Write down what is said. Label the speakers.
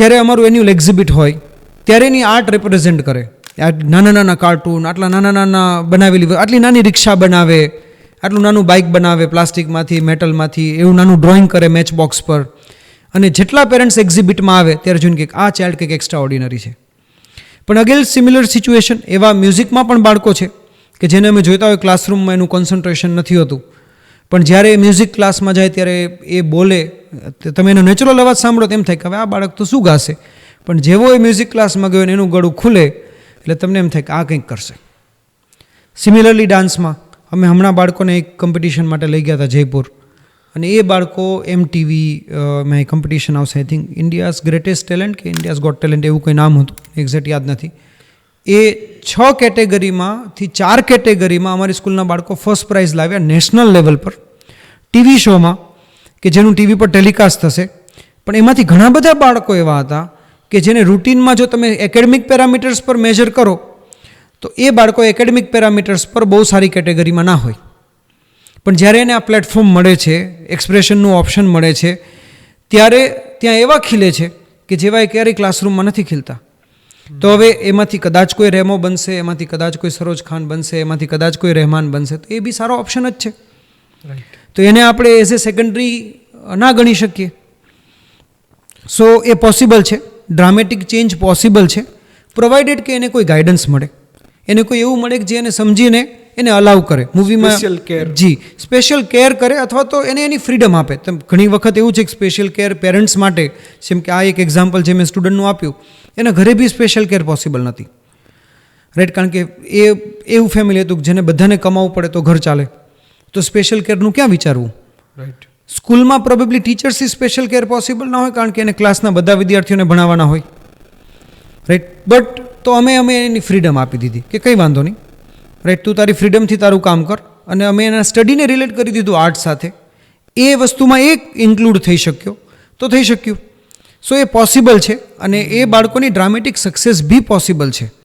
Speaker 1: જ્યારે અમારું annual exhibit હોય, ત્યારે એની આર્ટ રિપ્રેઝેન્ટ કરે. આ નાના નાના કાર્ટૂન આટલા નાના નાના બનાવેલી આટલી નાની રિક્ષા બનાવે, આટલું નાનું બાઇક બનાવે પ્લાસ્ટિકમાંથી મેટલમાંથી એવું નાનું ડ્રોઈંગ કરે મેચ બોક્સ પર. અને જેટલા પેરેન્ટ્સ એક્ઝિબિટમાં આવે, ત્યારે જોઈને કે આ ચાઇલ્ડ કંઈક એક્સ્ટ્રા ઓર્ડિનરી છે. પણ અગેન સિમિલર સિચ્યુએશન એવા મ્યુઝિકમાં પણ બાળકો છે, કે જેને અમે જોઈતા હોય ક્લાસરૂમમાં એનું કોન્સન્ટ્રેશન નથી હોતું. પણ જ્યારે મ્યુઝિક ક્લાસમાં જાય ત્યારે એ બોલે તમે એનો નેચરલ અવાજ સાંભળો તેમ થાય કે હવે આ બાળક તો શું ગાશે? પણ જેવો એ મ્યુઝિક ક્લાસમાં ગયો ને એનું ગળું ખુલે, એટલે તમને એમ થાય કે આ કંઈક કરશે. સિમિલરલી ડાન્સમાં અમે હમણાં બાળકોને એક કોમ્પિટિશન માટે લઈ ગયા હતા જયપુર. અને એ બાળકો એમ ટીવી માં કોમ્પિટિશન આવશે. I think India's greatest talent કે ઇન્ડિયાઝ ગોટ ટેલેન્ટ એવું કોઈ નામ હતું. એક્ઝેક્ટ યાદ નથી. એ છ કેટેગરીમાંથી ચાર કેટેગરીમાં અમારી સ્કૂલના બાળકો ફર્સ્ટ પ્રાઇઝ લાવ્યા નેશનલ લેવલ પર. ટીવી શોમાં કે જેનું ટીવી પર ટેલિકાસ્ટ થશે. પણ એમાંથી ઘણા બધા બાળકો એવા હતા કે જેને રૂટીનમાં જો તમે એકેડમિક પેરામીટર્સ પર મેજર કરો, તો એ બાળકો એકેડમિક પેરામીટર્સ પર બહુ સારી કેટેગરીમાં ના હોય. પણ જ્યારે એને આ પ્લેટફોર્મ મળે છે એક્સપ્રેશનનું ઓપ્શન મળે છે, ત્યારે ત્યાં એવા ખીલે છે કે જેવા એ ક્યારેય ક્લાસરૂમમાં નથી ખીલતા. તો હવે એમાંથી કદાચ કોઈ રેમો બનશે એમાંથી કદાચ કોઈ સરોજ ખાન બનશે એમાંથી કદાચ કોઈ રહેમાન બનશે તો એ બી સારો ઓપ્શન જ છે. તો એને આપણે એઝ એ સેકન્ડરી ના ગણી શકીએ. સો એ પોસિબલ છે. ડ્રામેટિક ચેન્જ પોસિબલ છે. પ્રોવાઇડેડ કે એને કોઈ ગાઈડન્સ મળે. એને કોઈ એવું મળે કે જે એને સમજીને એને અલાઉ કરે. મૂવીમાં
Speaker 2: સ્પેશિયલ કેર
Speaker 1: જી સ્પેશિયલ કેર કરે અથવા તો એને એની ફ્રીડમ આપે. તેમ ઘણી વખત એવું છે કે સ્પેશિયલ કેર પેરેન્ટ્સ માટે જેમ કે આ એક એક્ઝામ્પલ જે મેં સ્ટુડન્ટનું આપ્યું એના ઘરે બી સ્પેશિયલ કેર પોસિબલ નથી. રાઈટ કારણ કે એ એવું ફેમિલી હતું કે જેને બધાને કમાવવું પડે તો ઘર ચાલે. તો સ્પેશિયલ કેરનું ક્યાં વિચારવું?
Speaker 2: રાઈટ
Speaker 1: સ્કૂલમાં પ્રોબેબલી ટીચર્સથી સ્પેશિયલ કેર પોસિબલ ના હોય કારણ કે એને ક્લાસના બધા વિદ્યાર્થીઓને ભણાવવાના હોય. રાઈટ બટ તો અમે અમે એની ફ્રીડમ આપી દીધી. કે કંઈ વાંધો નહીં. રાઈટ, તું તારી ફ્રીડમથી તારું કામ કર. અને અમે એના સ્ટડીને રિલેટ કરી દીધું આર્ટ સાથે. એ વસ્તુમાં એક ઇન્ક્લુડ થઈ શક્યો તો થઈ શક્યું. સો એ પોસિબલ છે અને એ બાળકોની ડ્રામેટિક સક્સેસ બી પોસિબલ છે.